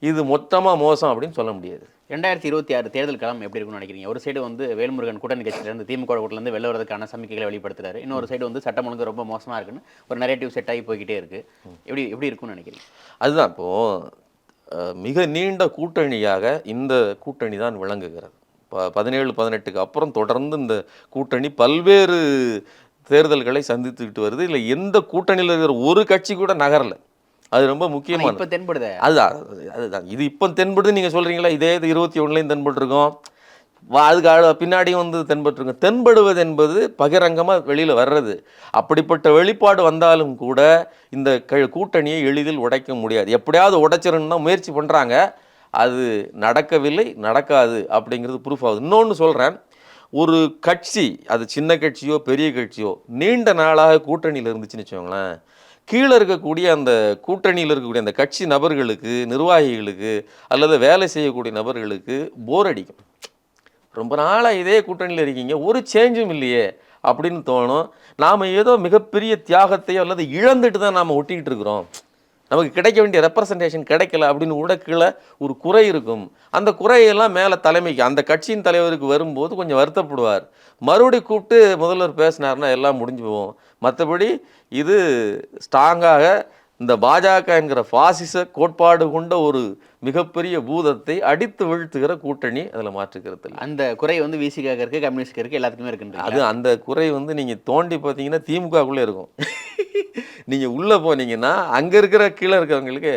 இது மொத்தமாக மோசம் அப்படின்னு சொல்ல முடியாது. ரெண்டாயிரத்தி இருபத்தி ஆறு தேர்தல் களம் எப்படி இருக்கும்னு நினைக்கிறீங்க? ஒரு சைடு வந்து வேல்முருகன் கூட்டணி கட்சியிலேருந்து திமுக கூட்டிலேருந்து வெளில வரதுக்கான சமிக்கைகளை வெளிப்படுத்துறாரு. இன்னொரு சைடு வந்து சட்டம் ஒழுங்கு ரொம்ப மோசமாக இருக்குன்னு ஒரு நரேட்டிவ் செட் ஆகி போய்கிட்டே இருக்கு. எப்படி எப்படி இருக்கும்னு நினைக்கிறீங்க? அதுதான் இப்போது மிக நீண்ட கூட்டணியாக இந்த கூட்டணி தான் விளங்குகிறது. ப பதினேழு பதினெட்டுக்கு அப்புறம் தொடர்ந்து இந்த கூட்டணி பல்வேறு தேர்தல்களை சந்தித்துக்கிட்டு வருது. இல்லை எந்த கூட்டணியில் இருக்கிற ஒரு கட்சி கூட நகரல. அது ரொம்ப முக்கியமானது. இப்போ தென்படுத? அதுதான் அதுதான். இது இப்போ தென்படுது நீங்கள் சொல்கிறீங்களா இதே இது இருபத்தி ஒன்றுலையும் தென்பட்டுருக்கோம். அதுக்கு பின்னாடியும் வந்து தென்பட்டுருங்க. தென்படுவது என்பது பகிரங்கமாக வெளியில் வர்றது. அப்படிப்பட்ட வெளிப்பாடு வந்தாலும் கூட இந்த க கூட்டணியை எளிதில் உடைக்க முடியாது. எப்படியாவது உடைச்சிடணும்னா முயற்சி பண்ணுறாங்க அது நடக்கவில்லை நடக்காது அப்படிங்கிறது ப்ரூஃப் ஆகுது. இன்னொன்று சொல்கிறேன் ஒரு கட்சி அது சின்ன கட்சியோ பெரிய கட்சியோ நீண்ட நாளாக கூட்டணியில் இருந்துச்சுன்னு வச்சுக்கோங்களேன். கீழே இருக்கக்கூடிய அந்த கூட்டணியில் இருக்கக்கூடிய அந்த கட்சி நபர்களுக்கு நிர்வாகிகளுக்கு அல்லது வேலை செய்யக்கூடிய நபர்களுக்கு போர் அடிக்கும். ரொம்ப நாளாக இதே கூட்டணியில் இருக்கீங்க. ஒரு சேஞ்சும் இல்லையே அப்படின்னு தோணும். நாம் ஏதோ மிகப்பெரிய தியாகத்தையோ அல்லது இழந்துட்டு தான் நாம் ஒட்டிக்கிட்டு இருக்கிறோம். நமக்கு கிடைக்க வேண்டிய ரெப்ரசன்டேஷன் கிடைக்கல அப்படின்னு கூட கீழே ஒரு குறை இருக்கும். அந்த குறையெல்லாம் மேலே தலைமைக்கு அந்த கட்சியின் தலைவருக்கு வரும்போது கொஞ்சம் வருத்தப்படுவார். மறுபடி கூப்பிட்டு முதல்வர் பேசினார்னா எல்லாம் முடிஞ்சு போவோம் மற்றபடி இது ஸ்ட்ராங்காக இந்த பாஜக என்கிற பாசிச கோட்பாடு கொண்ட ஒரு மிகப்பெரிய பூதத்தை அடித்து வீழ்த்துகிற கூட்டணி அதில் மாற்றுக்கிறது அந்த குறை வந்து விசிகாக இருக்கு கம்யூனிஸ்ட் இருக்கு எல்லாத்துக்குமே இருக்குன்றது. அது அந்த குறை வந்து நீங்கள் தோண்டி பார்த்தீங்கன்னா திமுகக்குள்ளே இருக்கும். நீங்கள் உள்ளே போனீங்கன்னா அங்கே இருக்கிற கீழே இருக்கிறவங்களுக்கு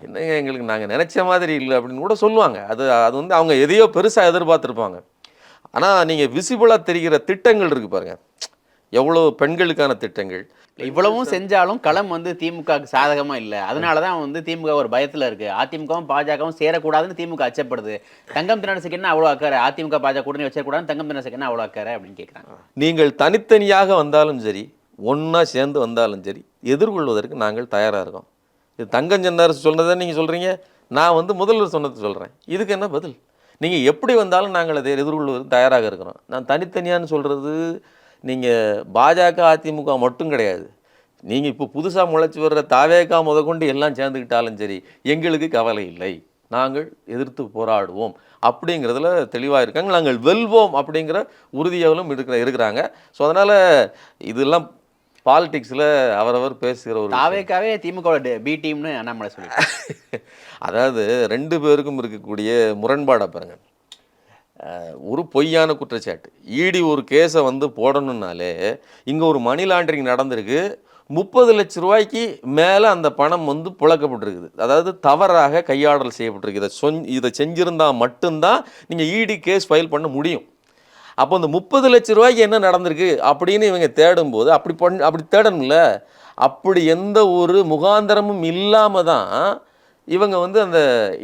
என்னங்க எங்களுக்கு நாங்கள் நினச்ச மாதிரி இல்லை அப்படின்னு கூட சொல்லுவாங்க. அது அது வந்து அவங்க எதையோ பெருசாக எதிர்பார்த்துருப்பாங்க. ஆனால் நீங்கள் விசிபிளாக தெரிகிற திட்டங்கள் இருக்குது பாருங்க. எவ்வளோ பெண்களுக்கான திட்டங்கள் இவ்வளவும் செஞ்சாலும் களம் வந்து திமுகவுக்கு சாதகமா இல்ல. அதனால தான் வந்து திமுக ஒரு பயத்துல இருக்கு. அதிமுகவும் பாஜகவும் சேரக்கூடாதுன்னு திமுக அச்சப்படுது. தங்கம் தினரசுக்கு என்ன அவ்வளோ அக்கறை அதிமுக பாஜக கூட்டணி வச்சிடக்கூடாது தங்கம் தினரசுக்கு என்ன அவ்வளோ அக்கறை அப்படின்னு கேட்குறாங்க நீங்கள் தனித்தனியாக வந்தாலும் சரி ஒன்றா சேர்ந்து வந்தாலும் சரி எதிர்கொள்வதற்கு நாங்கள் தயாராக இருக்கோம். இது தங்கஞ்சென்னார் சொன்னதை நீங்கள் சொல்கிறீங்க நான் வந்து முதல்வர் சொன்னது சொல்கிறேன் இதுக்கு என்ன பதில்? நீங்கள் எப்படி வந்தாலும் நாங்கள் அதை எதிர்கொள்வதற்கு தயாராக இருக்கிறோம். நான் தனித்தனியான்னு சொல்கிறது நீங்கள் பாஜக அதிமுக மட்டும் கிடையாது. நீங்கள் இப்போ புதுசாக முளைச்சி வர்ற தாவேக்கா முதற்கொண்டு எல்லாம் சேர்ந்துக்கிட்டாலும் சரி எங்களுக்கு கவலை இல்லை. நாங்கள் எதிர்த்து போராடுவோம். அப்படிங்கிறதுல தெளிவாக இருக்காங்க. நாங்கள் வெல்வோம் அப்படிங்கிற உறுதியாலும் இருக்கிற இருக்கிறாங்க. ஸோ அதனால் இதெல்லாம் பாலிடிக்ஸில் அவரவர் பேசுகிற ஒரு. தாவேக்காவே திமுக பி டீம்னு அண்ணாமலை சொல்லிட்டு அதாவது ரெண்டு பேருக்கும் இருக்கக்கூடிய முரண்பாடை பாருங்க. அஹ், ஒரு பொய்யான குற்றச்சாட்டு. ஈடி ஒரு கேஸை வந்து போடணுன்னாலே இங்கே ஒரு மணி லாண்டரிங் நடந்திருக்கு. முப்பது லட்ச ரூபாய்க்கு மேலே அந்த பணம் வந்து புழக்கப்பட்டிருக்குது. அதாவது தவறாக கையாடல் செய்யப்பட்டிருக்கு. இதை சொன் இதை செஞ்சிருந்தால் மட்டும்தான் நீங்கள் இடி கேஸ் ஃபைல் பண்ண முடியும். அப்போ இந்த முப்பது லட்ச ரூபாய்க்கு என்ன நடந்திருக்கு அப்படின்னு இவங்க தேடும்போது அப்படி பண் அப்படி தேடணும்ல? அப்படி எந்த ஒரு முகாந்தரமும் இல்லாமல் தான் இவங்க வந்து அந்த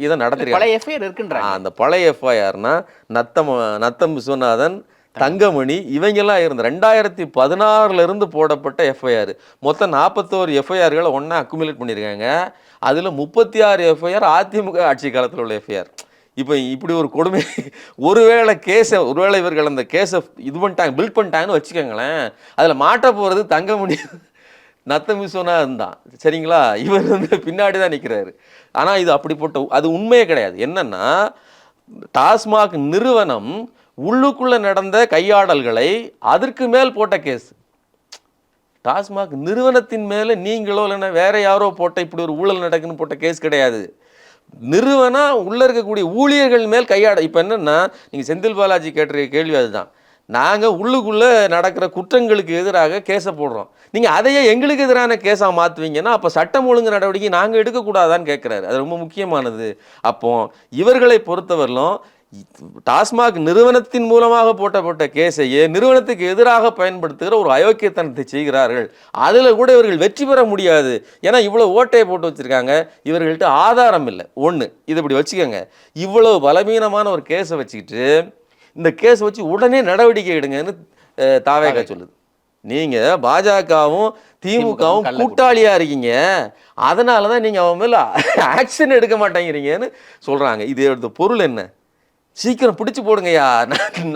இதை நடத்திருக்காங்க. பழைய எஃப்ஐஆர் இருக்குன்றாங்க. அந்த பழைய எஃப்ஐஆர்னா நத்தம் நத்தம் விஸ்வநாதன் தங்கமணி இவங்கெல்லாம் இருந்த ரெண்டாயிரத்தி பதினாறுல இருந்து போடப்பட்ட எஃப்ஐஆர் மொத்தம் நாற்பத்தோரு எஃப்ஐஆர்களை ஒன்றா அக்குமுலேட் பண்ணியிருக்காங்க. அதில் முப்பத்தி ஆறு எஃப்ஐஆர் அதிமுக ஆட்சி காலத்தில் உள்ள எஃப்ஐஆர் இப்போ இப்படி ஒரு கொடுமை ஒருவேளை கேஸை ஒருவேளை இவர்கள் அந்த கேஸை இது பண்ணிட்டாங்க பில்ட் பண்ணிட்டாங்கன்னு வச்சுக்கோங்களேன். அதில் மாட்ட போகிறது தங்கமணி. நத்தம் விஸ்வநாதன் இருந்தான் சரிங்களா? இவர் வந்து பின்னாடி தான் நிற்கிறாரு ஆனால் இது அப்படிப்பட்ட அது உண்மையே கிடையாது. என்னன்னா டாஸ்மாக் நிறுவனம் உள்ளுக்குள்ளே நடந்த கையாடல்களை அதற்கு மேல் போட்ட கேஸ் டாஸ்மாக் நிறுவனத்தின் மேலே நீங்களோ இல்லைன்னா வேற யாரோ போட்ட இப்படி ஒரு ஊழல் நடக்குன்னு போட்ட கேஸ் கிடையாது. நிறுவனம் உள்ளே இருக்கக்கூடிய ஊழியர்கள் மேல் கையாட இப்போ என்னென்னா நீங்கள் செந்தில் பாலாஜி கேட்டிருக்க கேள்வி அதுதான். நாங்கள் உள்ளுக்குள்ளே நடக்கிற குற்றங்களுக்கு எதிராக கேஸை போடுறோம். நீங்கள் அதையே எங்களுக்கு எதிரான கேஸாக மாற்றுவீங்கன்னா அப்போ சட்டம் ஒழுங்கு நடவடிக்கை நாங்கள் எடுக்கக்கூடாதான்னு கேட்குறாரு அது ரொம்ப முக்கியமானது. அப்போ இவர்களை பொறுத்தவரையிலும் டாஸ்மாக் நிறுவனத்தின் மூலமாக போட்டப்பட்ட கேஸையே நிறுவனத்துக்கு எதிராக பயன்படுத்துகிற ஒரு அயோக்கியத்தனத்தை செய்கிறார்கள். அதில் கூட இவர்கள் வெற்றி பெற முடியாது. ஏன்னா இவ்வளோ ஓட்டையை போட்டு வச்சுருக்காங்க. இவர்கள்ட்ட ஆதாரம் இல்லை. ஒன்று இது இப்படி வச்சுக்கோங்க. இவ்வளோ பலவீனமான ஒரு கேஸை வச்சுக்கிட்டு இந்த கேஸை வச்சு உடனே நடவடிக்கை எடுங்கன்னு தாவேகா சொல்லுது. நீங்கள் பாஜகவும் திமுகவும் கூட்டாளியாக இருக்கீங்க. அதனால தான் நீங்கள் அவன் மேலே ஆக்ஷன் எடுக்க மாட்டேங்கிறீங்கன்னு சொல்கிறாங்க இது எடுத்த பொருள் என்ன? சீக்கிரம் பிடிச்சி போடுங்கய்யா.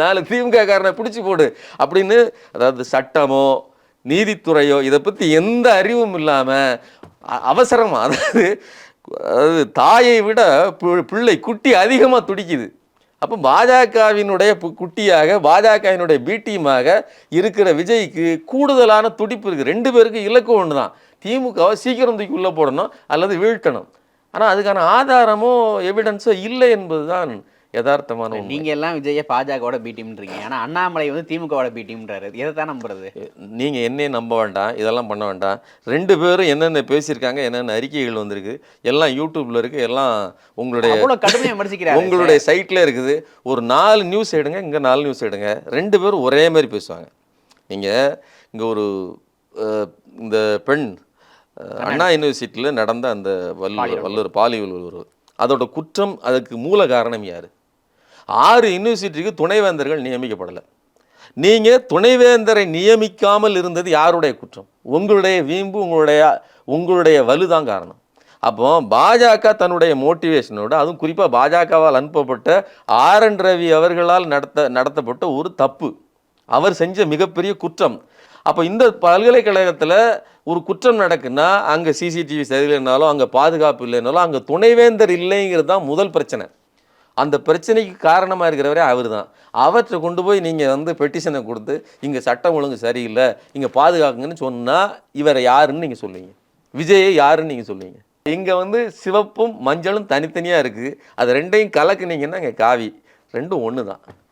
நாலு திமுக காரனை பிடிச்சி போடு அப்படின்னு அதாவது சட்டமோ நீதித்துறையோ இதை பற்றி எந்த அறிவும் இல்லாமல் அவசரமா அதாவது அதாவது தாயை விட பிள்ளை குட்டி அதிகமாக துடிக்குது. அப்போ பாஜகவினுடைய குட்டியாக பாஜகவினுடைய பி டீமாக இருக்கிற விஜய்க்கு கூடுதலான துடிப்பு இருக்குது ரெண்டு பேருக்கு இலக்கு ஒன்று தான் திமுகவை சீக்கிரம் தூக்கி உள்ளே போடணும் அல்லது வீழ்த்தணும். ஆனால் அதுக்கான ஆதாரமோ எவிடன்ஸோ இல்லை என்பது தான் யதார்த்தமான நீங்க எல்லாம் விஜய பாஜகவோட பி டீம்ன்றீங்க ஆனா அண்ணாமலை வந்து திமுகவோட பி டீம்ன்றாரு எதை தான் நம்புறது நீங்கள் என்னையே நம்ப வேண்டாம். இதெல்லாம் பண்ண வேண்டாம். ரெண்டு பேரும் என்னென்ன பேசியிருக்காங்க என்னென்ன அறிக்கைகள் வந்திருக்கு எல்லாம் யூடியூப்ல இருக்கு எல்லாம் உங்களுடைய அவ்வளவு கடுமையா விமர்சிக்கிறாரு. உங்களுடைய சைட்டில் இருக்குது. ஒரு நாலு நியூஸ் எடுங்க இங்கே நாலு நியூஸ் எடுங்க. ரெண்டு பேரும் ஒரே மாதிரி பேசுவாங்க. நீங்கள் இங்கே ஒரு இந்த பெண் அண்ணா யூனிவர்சிட்டியில் நடந்த அந்த வல்லூர் வல்லூர் பாலியல் வல்லுறவு அதோட குற்றம் அதுக்கு மூல காரணம் யார்? ஆறு யூனிவர்சிட்டிக்கு துணைவேந்தர்கள் நியமிக்கப்படலை. நீங்கள் துணைவேந்தரை நியமிக்காமல் இருந்தது யாருடைய குற்றம்? உங்களுடைய வீம்பு உங்களுடைய உங்களுடைய வலுதான் காரணம். அப்போ பாஜக தன்னுடைய மோட்டிவேஷனோட அதுவும் குறிப்பாக பாஜகவால் அனுப்பப்பட்ட ஆர் என் ரவி அவர்களால் நடத்த நடத்தப்பட்ட ஒரு தப்பு. அவர் செஞ்ச மிகப்பெரிய குற்றம். அப்போ இந்த பல்கலைக்கழகத்தில் ஒரு குற்றம் நடக்குன்னா அங்கே சிசிடிவி சரியில்லைனாலும் அங்கே பாதுகாப்பு இல்லைனாலும் அங்கே துணைவேந்தர் இல்லைங்கிறது தான் முதல் பிரச்சனை. அந்த பிரச்சனைக்கு காரணமாக இருக்கிறவரே அவர் தான் அவற்றை கொண்டு போய் நீங்கள் வந்து பெட்டிஷனை கொடுத்து இங்கே சட்டம் ஒழுங்கு சரியில்லை இங்கே பாதுகாக்குங்கன்னு சொன்னால் இவரை யாருன்னு நீங்கள் சொல்லுவீங்க? விஜயை யாருன்னு நீங்கள் சொல்லுவீங்க? இங்கே வந்து சிவப்பும் மஞ்சளும் தனித்தனியாக இருக்குது அது ரெண்டையும் கலக்குனீங்கன்னா இங்கே காவி. ரெண்டும் ஒன்று தான்